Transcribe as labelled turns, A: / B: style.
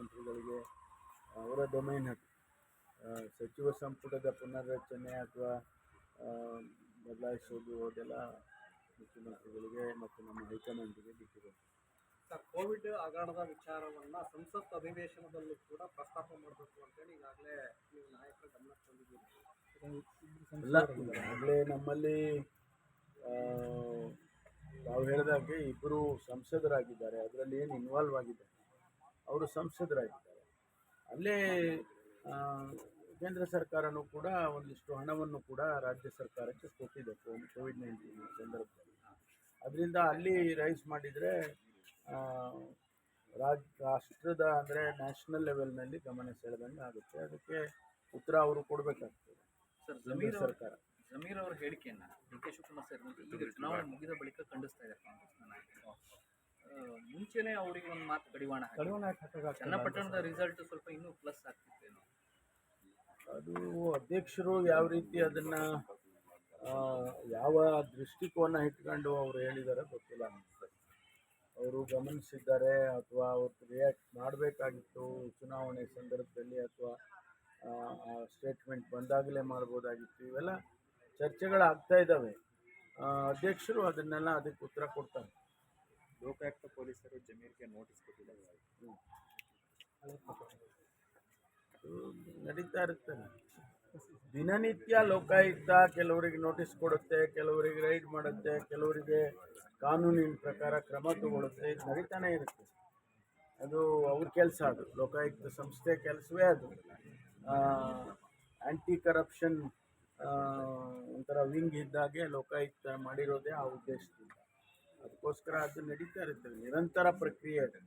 A: ಮುಖ್ಯಮಂತ್ರಿಗಳಿಗೆ ಅವರ ಡೊಮೈನ್ ಹಕ್ಕು ಸಚಿವ ಸಂಪುಟದ ಪುನರ್ರಚನೆ ಅಥವಾ ಬದಲಾಯಿಸೋದು ಅದೆಲ್ಲ ಮುಖ್ಯಮಂತ್ರಿಗಳಿಗೆ ಮತ್ತು ನಮ್ಮ ಹೈಕಮಾಂಡ್ಗೆ ಬಿಟ್ಟಿದೆ.
B: ಸರ್ ಕೋವಿಡ್ ಹಗರಣದ ವಿಚಾರವನ್ನ ಸಂಸತ್ ಅಧಿವೇಶನದಲ್ಲೂ ಕೂಡ ಪ್ರಸ್ತಾಪ ಮಾಡಬೇಕು ಅಂತೇಳಿ ಈಗಾಗಲೇ ನೀವು ನಾಯಕರ ಗಮನಕ್ಕೆ ತಂದಿದ್ದೀರಿ
A: ಈಗಾಗಲೇ ನಮ್ಮಲ್ಲಿ ನಾವು ಹೇಳಿದಾಗೆ ಇಬ್ಬರು ಸಂಸದರಾಗಿದ್ದಾರೆ. ಅದರಲ್ಲಿ ಏನು ಇನ್ವಾಲ್ವ್ ಆಗಿದ್ದಾರೆ? ಅವರು ಸಂಸದರಾಗಿದ್ದಾರೆ. ಅಲ್ಲೇ ಕೇಂದ್ರ ಸರ್ಕಾರನೂ ಕೂಡ ಒಂದಿಷ್ಟು ಹಣವನ್ನು ಕೂಡ ರಾಜ್ಯ ಸರ್ಕಾರಕ್ಕೆ ಕೊಟ್ಟಿದೆ ಕೋವಿಡ್ ನೈನ್ಟೀನ್ ಸಂದರ್ಭದಲ್ಲಿ. ಅದರಿಂದ ಅಲ್ಲಿ ರೈಸ್ ಮಾಡಿದರೆ ರಾಜ್ ರಾಷ್ಟ್ರದ ಅಂದರೆ ನ್ಯಾಷನಲ್ ಲೆವೆಲ್ನಲ್ಲಿ ಗಮನ ಸೆಳೆದಂಗೆ ಆಗುತ್ತೆ. ಅದಕ್ಕೆ ಉತ್ತರ ಅವರು ಕೊಡಬೇಕಾಗ್ತದೆ.
C: ಸರ್ ಜಮೀರ್
A: ಸರ್ಕಾರ.
C: ಜಮೀರ್ ಅವರ ಹೇಳಿಕೆಯನ್ನು ಡಿ ಕೆ ಶಿವಕುಮಾರ್ ಸೇರಿದಂತೆ ಈಗ ಚುನಾವಣೆ ಮುಗಿದ ಬಳಿಕ ಖಂಡಿಸ್ತಾ ಇದ್ದಾರೆ ಕಾಂಗ್ರೆಸ್ನ ನಾಯಕರು. ಮುಂಚೆನೆ ಅವರಿಗೆ ಒಂದು ಮಾತು ಕಡಿವಾಣ ಹಾಕಿದ್ರು. ಚನ್ನಪಟ್ಟಣದ ರಿಸಲ್ಟ್ ಸ್ವಲ್ಪ ಇನ್ನೂ ಪ್ಲಸ್ ಆಗ್ತಿತ್ತೇನೋ.
A: ಅದು ಅಧ್ಯಕ್ಷರು ಯಾವ ರೀತಿ ಅದನ್ನ ಆ, ಯಾವ ದೃಷ್ಟಿಕೋನ ಇಟ್ಕೊಂಡು ಅವ್ರು ಹೇಳಿದ್ದಾರೆ ಗೊತ್ತಿಲ್ಲ ಅವರು ಗಮನಿಸಿದ್ದಾರೆ ಅಥವಾ ಅವ್ರು ರಿಯಾಕ್ಟ್ ಮಾಡಬೇಕಾಗಿತ್ತು ಚುನಾವಣೆ ಸಂದರ್ಭದಲ್ಲಿ ಅಥವಾ ಸ್ಟೇಟ್ಮೆಂಟ್ ಬಂದಾಗಲೇ ಮಾಡ್ಬೋದಾಗಿತ್ತು. ಇವೆಲ್ಲ ಚರ್ಚೆಗಳಾಗ್ತಾ ಇದ್ದಾವೆ. ಆ, ಅಧ್ಯಕ್ಷರು ಅದನ್ನೆಲ್ಲ ಅದಕ್ಕೆ ಉತ್ತರ ಕೊಡ್ತಾರೆ.
D: ಪೊಲೀಸರು ನೋಟಿಸ್ ಕೊಟ್ಟಿದ್ದಾರೆ.
A: ನಡೀತಾ ಇರುತ್ತೆ. ದಿನನಿತ್ಯ ಲೋಕಾಯುಕ್ತ ಕೆಲವರಿಗೆ ನೋಟಿಸ್ ಕೊಡುತ್ತೆ, ಕೆಲವರಿಗೆ ರೈಡ್ ಮಾಡುತ್ತೆ, ಕೆಲವರಿಗೆ ಕಾನೂನಿನ ಪ್ರಕಾರ ಕ್ರಮ ತಗೊಳುತ್ತೆ ಇದು ನಡೀತಾನೆ ಇರುತ್ತೆ. ಅದು ಅವ್ರ ಕೆಲಸ ಅದು. ಲೋಕಾಯುಕ್ತ ಸಂಸ್ಥೆ ಕೆಲಸವೇ ಅದು. ಆ್ಯಂಟಿ ಕರಪ್ಷನ್ ಒಂಥರ ವಿಂಗ್ ಇದ್ದಾಗೆ ಲೋಕಾಯುಕ್ತ ಮಾಡಿರೋದೇ ಆ ಉದ್ದೇಶದಿಂದ. ಅದಕ್ಕೋಸ್ಕರ ಅದು ನಡೀತಾ ಇರುತ್ತೆ ನಿರಂತರ ಪ್ರಕ್ರಿಯೆ ಅದು.